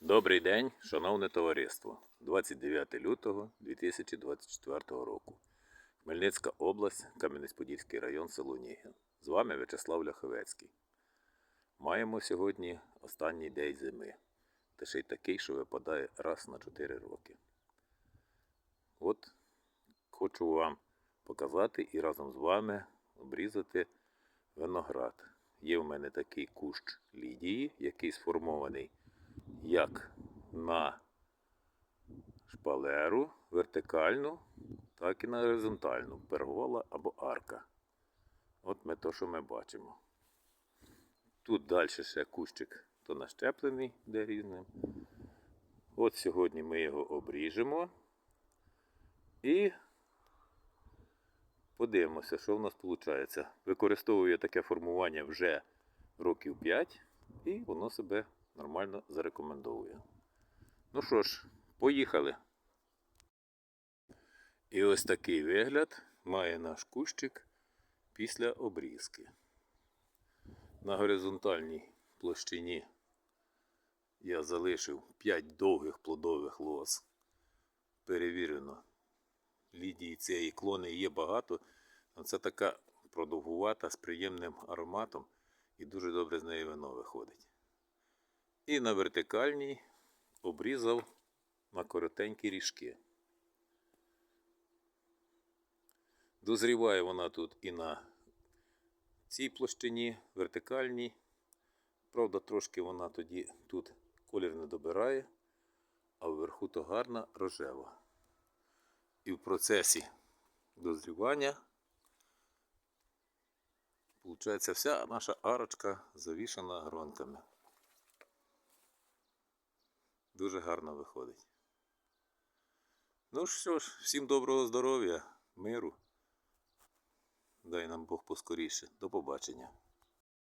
Добрий день, шановне товариство. 29 лютого 2024 року. Хмельницька область, Кам'янець-Подільський район, село Нігін. З вами В'ячеслав Ляховецький. Маємо сьогодні останній день зими. Та ще й такий, що випадає раз на 4 роки. От хочу вам показати і разом з вами обрізати виноград. Є в мене такий кущ лідії, який сформований як на шпалеру вертикальну, так і на горизонтальну, пергола або арка. От ми то, що ми бачимо. Тут далі ще кущик то нащеплений де різним. От сьогодні ми його обріжемо і подивимося, що в нас виходить. Використовую таке формування вже років 5 і воно себе нормально зарекомендовує. Ну що ж, поїхали. І ось такий вигляд має наш кущик після обрізки. На горизонтальній площині я залишив 5 довгих плодових лоз. Перевірено. Лідії цієї клони є багато. Це така продовгувата з приємним ароматом і дуже добре з неї вино виходить. І на вертикальній обрізав на коротенькі ріжки. Дозріває вона тут і на цій площині вертикальній. Правда, трошки вона тоді тут колір не добирає, а вверху то гарна рожева. І в процесі дозрівання виходить вся наша арочка завішана гронками. Дуже гарно виходить. Ну що ж, всім доброго здоров'я, миру. Дай нам Бог поскоріше. До побачення.